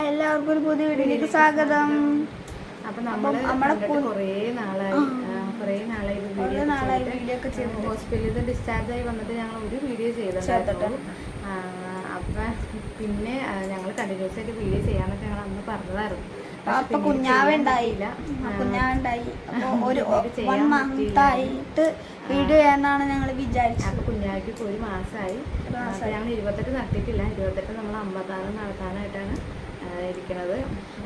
എല്ലാവർക്കും ഒരു പുതിയ വീഡിയോയിലേക്ക് സ്വാഗതം. അപ്പൊ നമ്മൾ കു- കുറേ നാളായി. കുറേ നാളായി വീഡിയോ നാളായി വീഡിയോ ഒക്കെ ചെയ്തു ഹോസ്പിറ്റലിൽ നിന്ന് ഡിസ്ചാർജ് ആയി വന്നിട്ട് ഞങ്ങൾ ഒരു വീഡിയോ ചെയ്തിട്ടുണ്ടായിരുന്നു. അപ്പൊ പിന്നെ ഞങ്ങൾ കണ്ടിന്യൂസ് ആയിട്ട് വീഡിയോ ചെയ്യാന്നൊക്കെ ഞങ്ങൾ അന്ന് പറഞ്ഞതായിരുന്നു. അപ്പൊ കുഞ്ഞാവുണ്ടായില്ല കുഞ്ഞാവുണ്ടായി. ഒരു വൺ മന്ത് വീഡിയോ ചെയ്യാന്നാണ് ഞങ്ങൾ വിചാരിച്ചത്. അപ്പൊ കുഞ്ഞാവിക്ക് ഒരു മാസമായി. ഞങ്ങൾ ഇരുപത്തെട്ട് നടത്തിയിട്ടില്ല. ഇരുപത്തെട്ട് നമ്മൾ അമ്പത്താറ് നടത്താനായിട്ടാണ് ആ, ഇരിക്കണത്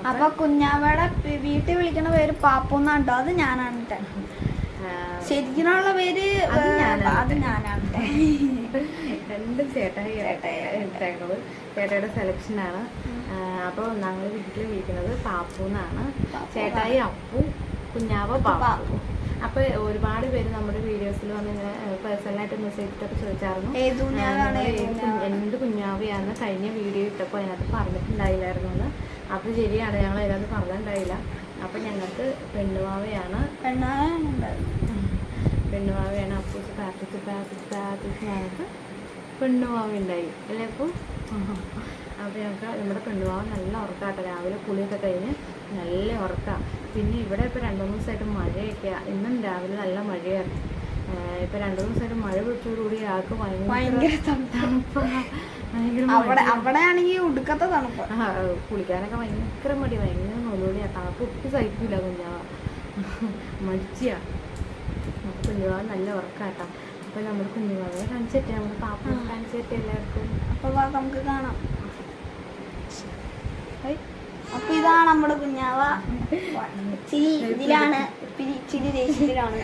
അപ്പൊ കുഞ്ഞാവയുടെ വീട്ടിൽ വിളിക്കണ പേര് പാപ്പു എന്നാണ് ട്ടോ അത് ഞാനാണ് ട്ടോ. ശരിക്കുള്ള പേര് അത് ഞാനാണ്. രണ്ട് ചേട്ടായി ചേട്ടായിയുടെ സെലക്ഷൻ ആണ് അപ്പോൾ ഞങ്ങൾ വീട്ടിൽ വിളിക്കുന്നത് പാപ്പു എന്നാണ് ചേട്ടായി അപ്പു കുഞ്ഞാവ പാപ്പു അപ്പോൾ അപ്പൊ ഒരുപാട് പേര് നമ്മുടെ വീഡിയോസിൽ വന്ന് പേഴ്സണലായിട്ട് മെസ്സേജ് ഇട്ടൊക്കെ ചോദിച്ചായിരുന്നു? എന്ത് കുഞ്ഞാവിയാന്ന് കഴിഞ്ഞ വീഡിയോ ഇട്ടപ്പോൾ അതിനകത്ത് പറഞ്ഞിട്ടുണ്ടായില്ലായിരുന്നു എന്ന് അത് ശരിയാണ് ഞങ്ങൾ അതിനകത്ത് പറഞ്ഞിട്ടുണ്ടായില്ല. അപ്പം ഞങ്ങൾക്ക് പെണ്ണുമാവയാണ് പെണ്ണുവാവയാണ് അപ്പൂസ് പ്രാർത്ഥിച്ച് പ്രാർത്ഥിച്ച് പ്രാർത്ഥിച്ച് ഞങ്ങൾക്ക് പെണ്ണുവാവ ഉണ്ടായി അല്ലേ അപ്പോൾ അപ്പോൾ ഞങ്ങൾക്ക് നമ്മുടെ പെണ്ണുമാവ നല്ല ഉറക്കാട്ടോ. രാവിലെ കുളിയൊക്കെ കഴിഞ്ഞ് നല്ല ഉറക്കാം. പിന്നെ ഇവിടെ ഇപ്പോൾ രണ്ട് മൂന്ന് ദിവസമായിട്ട് മഴയൊക്കെയാണ് ഇന്നും രാവിലെ നല്ല മഴയായിരുന്നു. ഇപ്പോൾ രണ്ടു ദിവസം ദിവസമായിട്ട് മഴ പിടിച്ചോടുകൂടി ആൾക്ക് ഭയങ്കര ഭയങ്കര തണുപ്പ്. തണുപ്പാ. ഭയങ്കര അവിടെ മടിയാ. ആണെങ്കിൽ ഉടുക്കത്തെ തണുപ്പ്. കുളിക്കാനൊക്കെ ഭയങ്കര മടി. ഭയങ്കര നൊലോളിയാ തണുപ്പ് ഒട്ടും സഹിക്കില്ല കുഞ്ഞാവ മടിച്ചാ അപ്പൊ കുഞ്ഞുവാവ നല്ല ഉറക്കാട്ടാ. അപ്പൊ നമ്മൾ കുഞ്ഞുവാവെ കാണിച്ചിട്ടേ നമ്മുടെ പാപ്പ കാണിച്ചിട്ടേ എല്ലാവർക്കും. അപ്പൊ നമുക്ക് കാണാം. അപ്പൊ അപ്പൊ ഇതാണ് നമ്മുടെ കുഞ്ഞാവ. ഇതിലാണ് ഇപ്പിരി ചിരി ദേഷ്യത്തിലാണ്.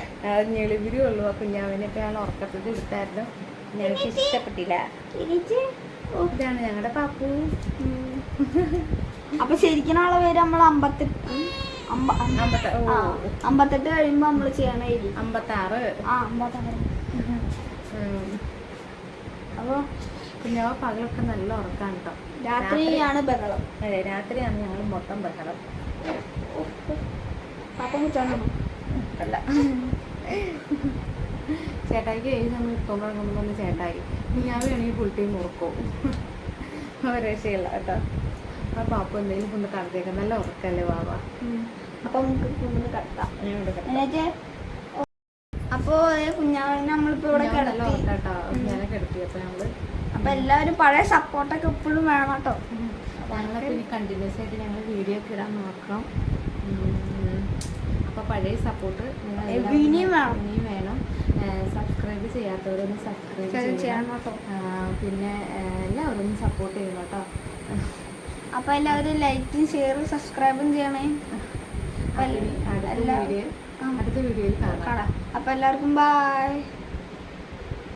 ഞെളിവിരി ഉള്ളു. ആ കുഞ്ഞാവിനൊക്കെ ഞാൻ ഉറക്കത്തിൽ എടുത്തായിരുന്നു ഞങ്ങൾക്ക് ഇഷ്ടപ്പെട്ടില്ല. ഇതാണ് ഞങ്ങളുടെ പാപ്പു. അപ്പൊ ശരിക്കുള്ള പേര് നമ്മൾ അമ്പത്തെട്ട് അമ്പത്തെട്ട് കഴിയുമ്പോ നമ്മൾ ചെയ്യണ അമ്പത്താറ്. ആ അമ്പത്താറ്. അപ്പൊ കുഞ്ഞാവ പകലൊക്കെ നല്ല ഉറക്കാണ് കേട്ടോ രാത്രിയാണ് ബഹളം. അതെ രാത്രിയാണ് ഞങ്ങൾ മൊത്തം ബഹളം. പാപ്പ അല്ല. ചേട്ടായിക്ക് ഏഴ് നമ്മൾ ഇട്ടുകൊണ്ടിറങ്ങുമ്പോൾ തന്നെ ചേട്ടായി. ഞാൻ വേണമെങ്കിൽ ഫുൾ ടൈം ഉറക്കവും ഒരു രക്ഷയില്ല കേട്ടോ. ആ പാപ്പ എന്തെങ്കിലും കൊണ്ട് കടത്തേക്കാം നല്ല ഉറക്കല്ലേ വാവ? അപ്പൊ നമുക്ക് ഒന്ന് കടത്താം. കിടക്കാം. എന്നിട്ട് അപ്പോ കുഞ്ഞാവിനെ നമ്മളിപ്പോ ഇവിടെ കിടത്തി. ഉറക്കാട്ടോ. ഞാൻ കിടത്തി. അപ്പൊ എല്ലാവരും പഴയ സപ്പോർട്ടൊക്കെ എപ്പോഴും വേണം കേട്ടോ. ഞങ്ങളെ പിന്നെ കണ്ടിന്യൂസ് ആയിട്ട് ഞങ്ങൾ വീഡിയോ ഒക്കെ ഇടാൻ നോക്കണം. അപ്പൊ പഴയ സപ്പോർട്ട് ഇനിയും വേണം. ഇനിയും വേണം. സബ്സ്ക്രൈബ് ചെയ്യാത്തവരൊന്ന് സബ്സ്ക്രൈബ് ചെയ്യണം. കേട്ടോ. പിന്നെ എല്ലാവരും ഒന്ന് സപ്പോർട്ട് ചെയ്യണം കേട്ടോ. അപ്പൊ എല്ലാവരും ലൈക്കും ഷെയറും സബ്സ്ക്രൈബും ചെയ്യണേ. അടുത്ത വീഡിയോയിൽ കാണാം. കാണാം. അപ്പൊ എല്ലാവർക്കും ബൈ